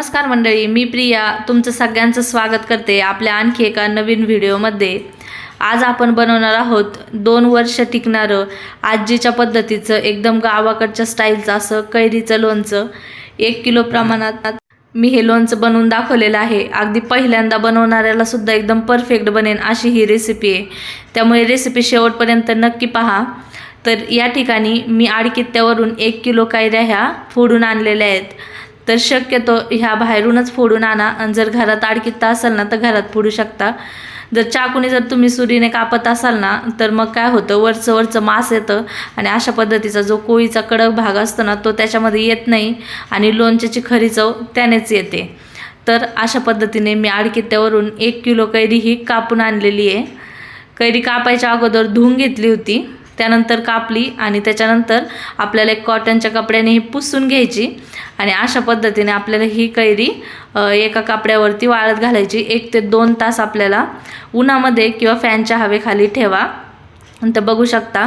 नमस्कार मंडळी मी प्रिया तुमचं सगळ्यांचं स्वागत करते आपल्या आणखी एका नवीन व्हिडिओमध्ये. आज आपण बनवणार आहोत दोन वर्ष टिकणारं आजीच्या पद्धतीचं एकदम गावाकडच्या स्टाईलचं असं कैरीचं लोणचं. एक किलो प्रमाणात मी हे लोणचं बनवून दाखवलेलं आहे. अगदी पहिल्यांदा बनवणाऱ्याला सुद्धा एकदम परफेक्ट बनेन अशी ही रेसिपी आहे. त्यामुळे रेसिपी शेवटपर्यंत नक्की पहा. तर या ठिकाणी मी आडकित्त्यावरून एक किलो कैऱ्या ह्या फोडून आणलेल्या आहेत. तर शक्यतो ह्या बाहेरूनच फोडून आणा. आणि जर घरात आडकित्ता असेल ना तर घरात फोडू शकता. जर चाकूने जर तुम्ही सुरीने कापत असाल ना तर मग काय होतं? वरचं वरचं मांस येतं. आणि अशा पद्धतीचा जो कोळीचा कडक भाग असतो ना तो त्याच्यामध्ये येत नाही. आणि लोणच्याची खरी चव त्यानेच येते. तर अशा पद्धतीने मी आडकित्त्यावरून एक किलो कैरी ही कापून आणलेली आहे. कैरी कापायच्या अगोदर धुवून घेतली होती. त्यानंतर कापली आणि त्याच्यानंतर आपल्याला एक कॉटनच्या कपड्याने ही पुसून घ्यायची. आणि अशा पद्धतीने आपल्याला ही कैरी एका कापड्यावरती वाळत घालायची. एक ते दोन तास आपल्याला उन्हामध्ये किंवा फॅनच्या हवेखाली ठेवा. तर बघू शकता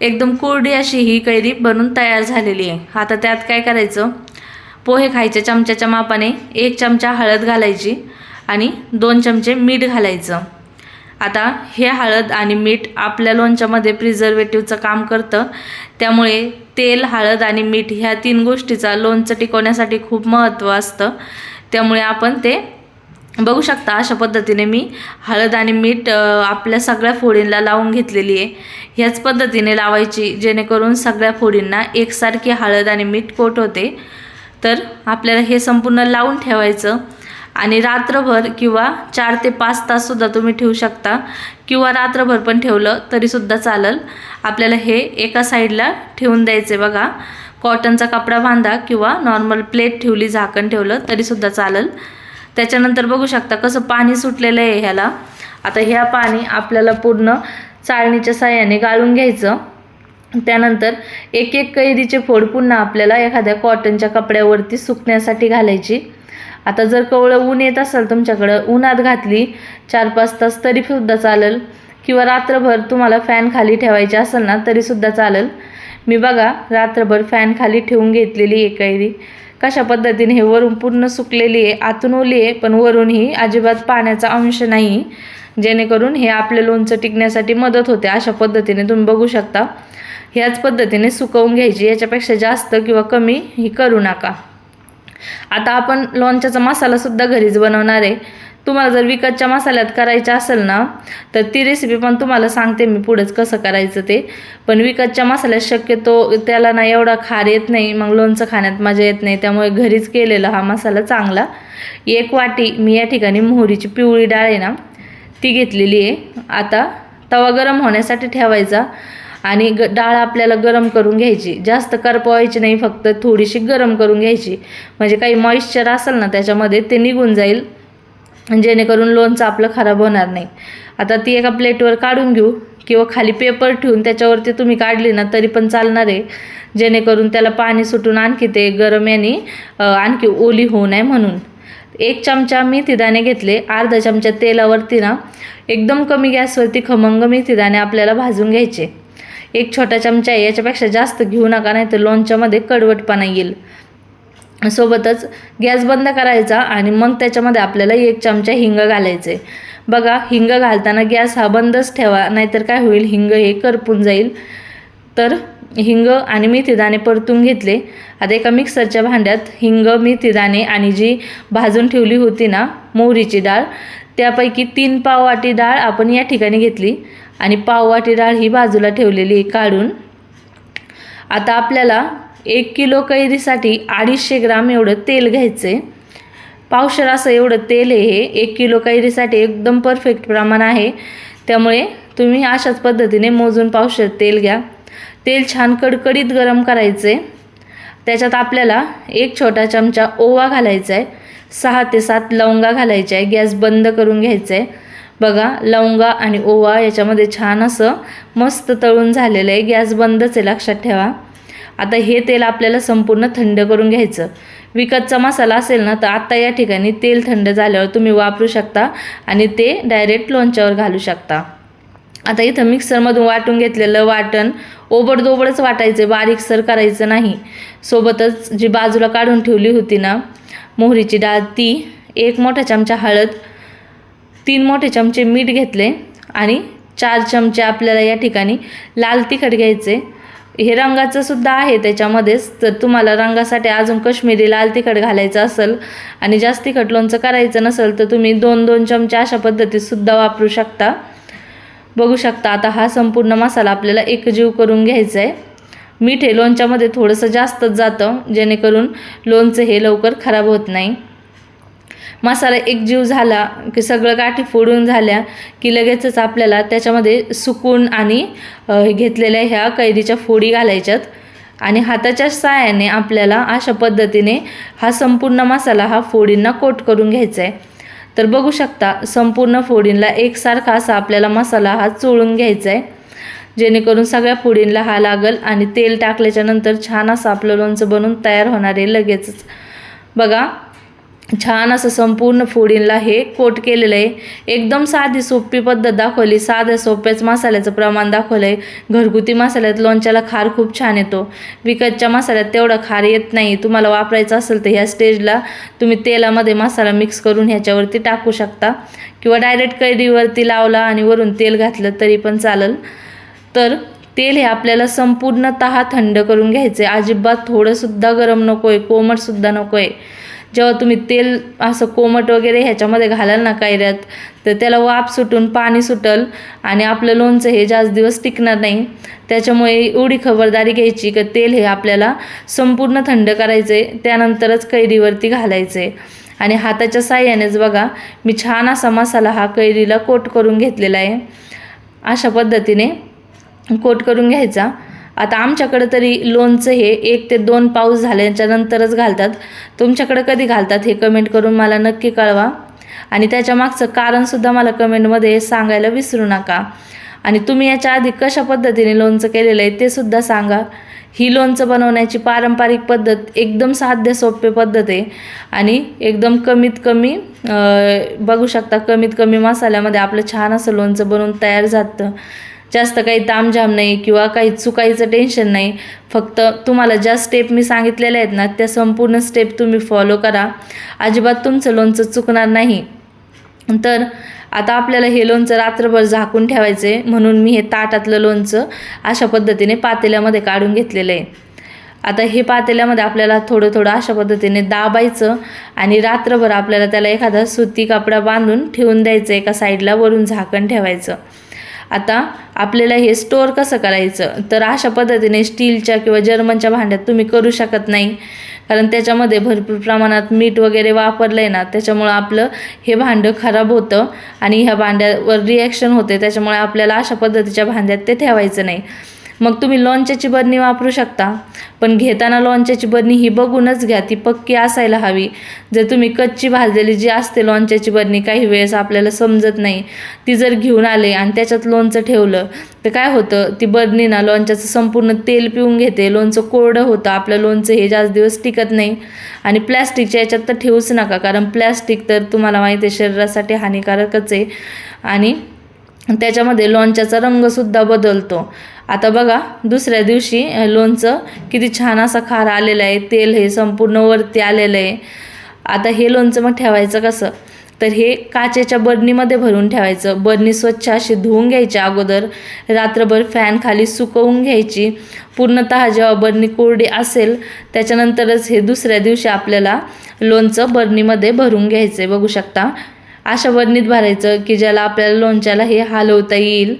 एकदम कोरडी अशी ही कैरी बनून तयार झालेली आहे. आता त्यात काय करायचं? पोहे खायचे चमच्याच्या मापाने एक चमचा हळद घालायची आणि दोन चमचे मीठ घालायचं. आता हे हळद आणि मीठ आपल्या लोणच्यामध्ये प्रिझर्वेटिव्हचं काम करतं. त्यामुळे तेल हळद आणि मीठ ह्या तीन गोष्टीचा लोणचं टिकवण्यासाठी खूप महत्त्व असतं. त्यामुळे आपण ते बघू शकता अशा पद्धतीने मी हळद आणि मीठ आपल्या सगळ्या फोडींना लावून घेतलेली आहे. ह्याच पद्धतीने लावायची जेणेकरून सगळ्या फोडींना एकसारखी हळद आणि मीठ कोट होते. तर आपल्याला हे संपूर्ण लावून ठेवायचं. आणि रात्रभर किंवा चार ते पाच ताससुद्धा तुम्ही ठेवू शकता. किंवा रात्रभर पण ठेवलं तरीसुद्धा चालेल. आपल्याला हे एका साईडला ठेवून द्यायचे बघा. कॉटनचा कपडा बांधा किंवा नॉर्मल प्लेट ठेवली झाकण ठेवलं तरीसुद्धा चालेल. त्याच्यानंतर बघू शकता कसं पाणी सुटलेलं आहे ह्याला. आता ह्या पाणी आपल्याला पूर्ण चाळणीच्या साह्याने गाळून घ्यायचं. त्यानंतर एक एक कैरीचे फोड पुन्हा आपल्याला एखाद्या कॉटनच्या कपड्यावरती सुकण्यासाठी घालायची. आता जर कवळं ऊन येत असेल तुमच्याकडं उन्हात घातली चार पाच तास तरीसुद्धा चालेल. किंवा रात्रभर तुम्हाला फॅन खाली ठेवायचे असेल ना तरीसुद्धा चालेल. मी बघा रात्रभर फॅन खाली ठेवून घेतलेली आहे कैरी. कशा पद्धतीने हे वरून पूर्ण सुकलेली आहे आतून ओली आहे पण वरूनही अजिबात पाण्याचा अंश नाही. जेणेकरून हे आपलं लोणचं टिकण्यासाठी मदत होते अशा पद्धतीने तुम्ही बघू शकता. ह्याच पद्धतीने सुकवून घ्यायची याच्यापेक्षा जास्त किंवा कमी ही करू नका. आता आपण लोणच्याचा मसालासुद्धा घरीच बनवणार आहे. तुम्हाला जर विकतच्या मसाल्यात करायचं असेल ना तर ती रेसिपी पण तुम्हाला सांगते मी पुढंच कसं करायचं ते. पण विकतच्या मसाल्यात शक्यतो त्याला ना एवढा खार येत नाही मग लोणचं खाण्यात मजा येत नाही त्यामुळे घरीच केलेला हा मसाला चांगला. एक वाटी मी या ठिकाणी मोहरीची पिवळी डाळ आहे ना ती घेतलेली आहे. आता तवा गरम होण्यासाठी ठेवायचा. आणि ग डाळ आपल्याला गरम करून घ्यायची. जास्त करपवायची नाही फक्त थोडीशी गरम करून घ्यायची. म्हणजे काही मॉइश्चर असेल ना त्याच्यामध्ये ते निघून जाईल. जेणेकरून लोणचं आपलं खराब होणार नाही. आता ती एका प्लेटवर काढून घेऊ किंवा खाली पेपर ठेवून त्याच्यावरती तुम्ही काढली ना तरी पण चालणार आहे. जेणेकरून त्याला पाणी सुटून आणखी ते गरम याने आणखी ओली होऊ नये म्हणून. एक चमचा मेथीदाणे घेतले. अर्धा चमचा तेलावरती ना एकदम कमी गॅसवरती खमंग मेथीदाणे आपल्याला भाजून घ्यायचे. एक छोटा चमचा आहे याच्यापेक्षा जास्त घेऊ नका नाही तर लोणच्यामध्ये कडवटपणा येईल. सोबतच गॅस बंद करायचा आणि मग त्याच्यामध्ये आपल्याला एक चमचा हिंग घालायचे. बघा हिंग घालताना गॅस हा बंदच ठेवा नाहीतर काय होईल हिंग हे करपून जाईल. तर हिंग आणि मेथीदाणे परतून घेतले. आता एका मिक्सरच्या भांड्यात हिंग मेथीदाणे आणि जी भाजून ठेवली होती ना मोहरीची डाळ त्यापैकी तीन पाव वाटी डाळ आपण या ठिकाणी घेतली. आणि पाववाटी डाळ ही बाजूला ठेवलेली आहे काढून. आता आपल्याला एक किलो कैरीसाठी अडीचशे ग्राम एवढं तेल घ्यायचं आहे पावशर असं एवढं तेल आहे हे एक किलो कैरीसाठी एकदम परफेक्ट प्रमाण आहे. त्यामुळे तुम्ही अशाच पद्धतीने मोजून पावशर तेल घ्या. तेल छान कडकडीत गरम करायचं आहे त्याच्यात आपल्याला एक छोटा चमचा ओवा घालायचा आहे सहा ते सात लवंगा घालायच्या आहे गॅस बंद करून घ्यायचा आहे बघा लवंगा आणि ओवा याच्यामध्ये छान असं मस्त तळून झालेलं आहे. गॅस बंदच आहे लक्षात ठेवा. आता हे तेल आपल्याला संपूर्ण थंड करून घ्यायचं. विकतचा मसाला असेल ना तर आत्ता या ठिकाणी तेल थंड झाल्यावर तुम्ही वापरू शकता आणि ते डायरेक्ट लोणच्यावर घालू शकता. आता इथं मिक्सरमधून वाटून घेतलेलं वाटण ओबडदोबडच वाटायचं बारीकसर करायचं नाही. सोबतच जी बाजूला काढून ठेवली होती ना मोहरीची डाळ ती एक मोठा चमचा हळद तीन मोठे चमचे मीठ घेतले आणि चार चमचे आपल्याला या ठिकाणी लाल तिखट घ्यायचे. हे रंगाचं सुद्धा आहे त्याच्यामध्येच. तर तुम्हाला रंगासाठी अजून कश्मीरी लाल तिखट घालायचं असेल आणि जास्त तिखट लोणचं करायचं नसेल तर तुम्ही दोन दोन चमचे अशा पद्धतीत सुद्धा वापरू शकता. बघू शकता आता हा संपूर्ण मसाला आपल्याला एकजीव करून घ्यायचा आहे मीठ हे लोणच्यामध्ये थोडंसं जास्तच जातं जेणेकरून लोणचं हे लवकर खराब होत नाही. मसाला एकजीव झाला की सगळं गाठी फोडून झाल्या की लगेचच आपल्याला त्याच्यामध्ये सुकून आणि घेतलेल्या ह्या कैरीच्या फोडी घालायच्यात. आणि हाताच्या साहाय्याने आपल्याला अशा पद्धतीने हा संपूर्ण मसाला हा फोडींना कोट करून घ्यायचा आहे. तर बघू शकता संपूर्ण फोडींना एकसारखा असा आपल्याला मसाला हा चोळून घ्यायचा आहे. जेणेकरून सगळ्या फोडींना हा लागल आणि तेल टाकल्याच्या नंतर छान असं आपलं लोणचं बनून तयार होणार आहे लगेचच. बघा छान असं संपूर्ण फोडींला हे कोट केलेलं आहे. एकदम साधी सोपी पद्धत दाखवली. साध्या सोप्याच मसाल्याचं प्रमाण दाखवलं आहे घरगुती मसाल्यात लोणच्याला खार खूप छान येतो. विकतच्या मसाल्यात तेवढा खार येत नाही. तुम्हाला वापरायचं असेल तर ह्या स्टेजला तुम्ही तेलामध्ये मसाला मिक्स करून ह्याच्यावरती टाकू शकता. किंवा डायरेक्ट कैरीवरती लावला आणि वरून तेल घातलं तरी पण चालेल. तर तेल हे आपल्याला संपूर्णतः थंड करून घ्यायचे अजिबात थोडंसुद्धा गरम नको आहे कोमटसुद्धा नको आहे जेव्हा तुम्ही तेल असं कोमट वगैरे ह्याच्यामध्ये घालाल ना कैऱ्यात तर त्याला वाफ सुटून पाणी सुटल आणि आपलं लोणचं हे जास्त दिवस टिकणार नाही. त्याच्यामुळे एवढी खबरदारी घ्यायची की तेल हे आपल्याला संपूर्ण थंड करायचं आहे त्यानंतरच कैरीवरती घालायचं आहे आणि हाताच्या साह्यानेच बघा मी छान असा मसाला हा कैरीला कोट करून घेतलेला आहे. अशा पद्धतीने कोट करून घ्यायचा. आता आमच्याकडं तरी लोणचं हे एक ते दोन पाऊस झाल्याच्या नंतरच घालतात. तुमच्याकडं कधी घालतात हे कमेंट करून मला नक्की कळवा. आणि त्याच्या मागचं कारणसुद्धा मला कमेंटमध्ये सांगायला विसरू नका. आणि तुम्ही याच्या आधी कशा पद्धतीने लोणचं केलेलं आहे ते सुद्धा सांगा. ही लोणचं बनवण्याची पारंपरिक पद्धत एकदम साध्य सोपे पद्धत आहे. आणि एकदम कमीत कमी बघू शकता कमीत कमी मसाल्यामध्ये आपलं छान असं लोणचं बनवून तयार जातं. जास्त काही तामझाम नाही किंवा काही चुकायचं टेन्शन नाही. फक्त तुम्हाला ज्या स्टेप मी सांगितलेल्या आहेत ना त्या संपूर्ण स्टेप तुम्ही फॉलो करा. अजिबात तुमचं लोणचं चुकणार नाही. तर आता आपल्याला हे लोणचं रात्रभर झाकून ठेवायचं आहे म्हणून मी हे ताटातलं लोणचं अशा पद्धतीने पातेल्यामध्ये काढून घेतलेलं आहे. आता हे पातेल्यामध्ये आपल्याला थोडं थोडं अशा पद्धतीने दाबायचं आणि रात्रभर आपल्याला त्याला एखादा सुती कपडा बांधून ठेवून द्यायचं एका साईडला वरून झाकण ठेवायचं. आता आपल्याला हे स्टोअर कसं करायचं? तर अशा पद्धतीने स्टीलच्या किंवा जर्मनच्या भांड्यात तुम्ही करू शकत नाही. कारण त्याच्यामध्ये भरपूर प्रमाणात मीठ वगैरे वापरलं आहे ना त्याच्यामुळं आपलं हे भांडं खराब होतं आणि ह्या भांड्यावर रिॲक्शन होते त्याच्यामुळे आपल्याला अशा पद्धतीच्या भांड्यात ते ठेवायचं नाही. मग तुम्ही लोणच्याची बरणी वापरू शकता. पण घेताना लोणच्याची बरणी ही बघूनच घ्या ती पक्की असायला हवी. जर तुम्ही कच्ची भाजलेली जी असते लोणच्याची बरणी काही वेळेस आपल्याला समजत नाही ती जर घेऊन आले आणि त्याच्यात लोणचं ठेवलं तर काय होतं? ती बरणी ना लोणच्याचं संपूर्ण तेल पिऊन घेते. लोणचं कोरडं होतं आपलं लोणचं हे जास्त दिवस टिकत नाही. आणि प्लॅस्टिकच्या याच्यात तर ठेवूच नका कारण प्लॅस्टिक तर तुम्हाला माहिती आहे शरीरासाठी हानिकारकच आहे. आणि त्याच्यामध्ये लोणच्याचा रंगसुद्धा बदलतो. आता बघा दुसऱ्या दिवशी लोणचं किती छान असा खार आलेला आहे तेल हे संपूर्ण वरती आलेलं आहे. आता हे लोणचं मग ठेवायचं कसं? तर हे काचेच्या बरणीमध्ये भरून ठेवायचं. बरणी स्वच्छ अशी धुवून घ्यायची अगोदर. रात्रभर फॅन खाली सुकवून घ्यायची. पूर्णतः जेव्हा बरणी कोरडी असेल त्याच्यानंतरच हे दुसऱ्या दिवशी आपल्याला लोणचं बरणीमध्ये भरून घ्यायचं आहे बघू शकता. अशा वर्णीत भरायचं की ज्याला आपल्याला लोणच्याला हे हलवता येईल.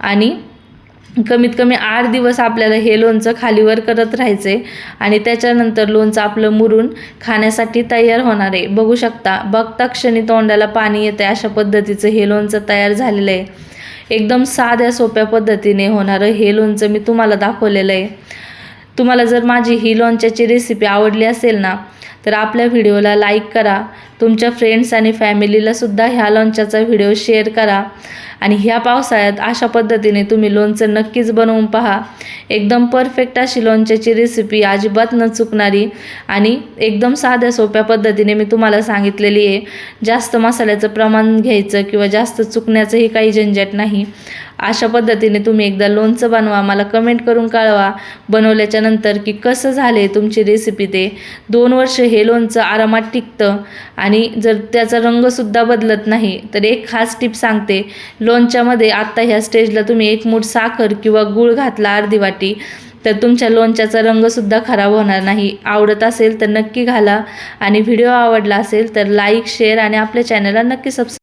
आणि कमीत कमी आठ दिवस आपल्याला हे लोणचं खालीवर करत राहायचे आणि त्याच्यानंतर लोणचं आपलं मुरून खाण्यासाठी तयार होणार आहे. बघू शकता बघता क्षणी तोंडाला पाणी येतं अशा पद्धतीचं हे लोणचं तयार झालेलं आहे. एकदम साध्या सोप्या पद्धतीने होणारं हे लोणचं मी तुम्हाला दाखवलेलं आहे. तुम्हाला जर माझी ही लोणच्याची रेसिपी आवडली असेल ना तर आपल्या व्हिडिओला लाईक करा. तुमच्या फ्रेंड्स आणि फॅमिलीलासुद्धा ह्या लोणच्याचा व्हिडिओ शेअर करा. आणि ह्या पावसाळ्यात अशा पद्धतीने तुम्ही लोणचं नक्कीच बनवून पहा. एकदम परफेक्ट अशी लोणच्याची रेसिपी अजिबात न चुकणारी आणि एकदम साध्या सोप्या पद्धतीने मी तुम्हाला सांगितलेली आहे. जास्त मसाल्याचं प्रमाण घ्यायचं किंवा जास्त चुकण्याचंही काही झंझट नाही. अशा पद्धतीने तुम्ही एकदा लोणचं बनवा मला कमेंट करून कळवा. बनवल्याच्या नंतर की कसं झाले तुमची रेसिपी ते. दोन वर्ष हे लोणचं आरामात टिकतं आणि जर त्याचा रंगसुद्धा बदलत नाही तर एक खास टिप सांगते. लोणच्यामध्ये आत्ता ह्या स्टेजला तुम्ही एक मूठ साखर किंवा गूळ घातला अर्धी वाटी तर तुमच्या लोणच्याचा रंगसुद्धा खराब होणार नाही. आवडत असेल तर नक्की घाला आणि व्हिडिओ आवडला असेल तर लाईक शेअर आणि आपल्या चॅनलला नक्की सबस्क्राईब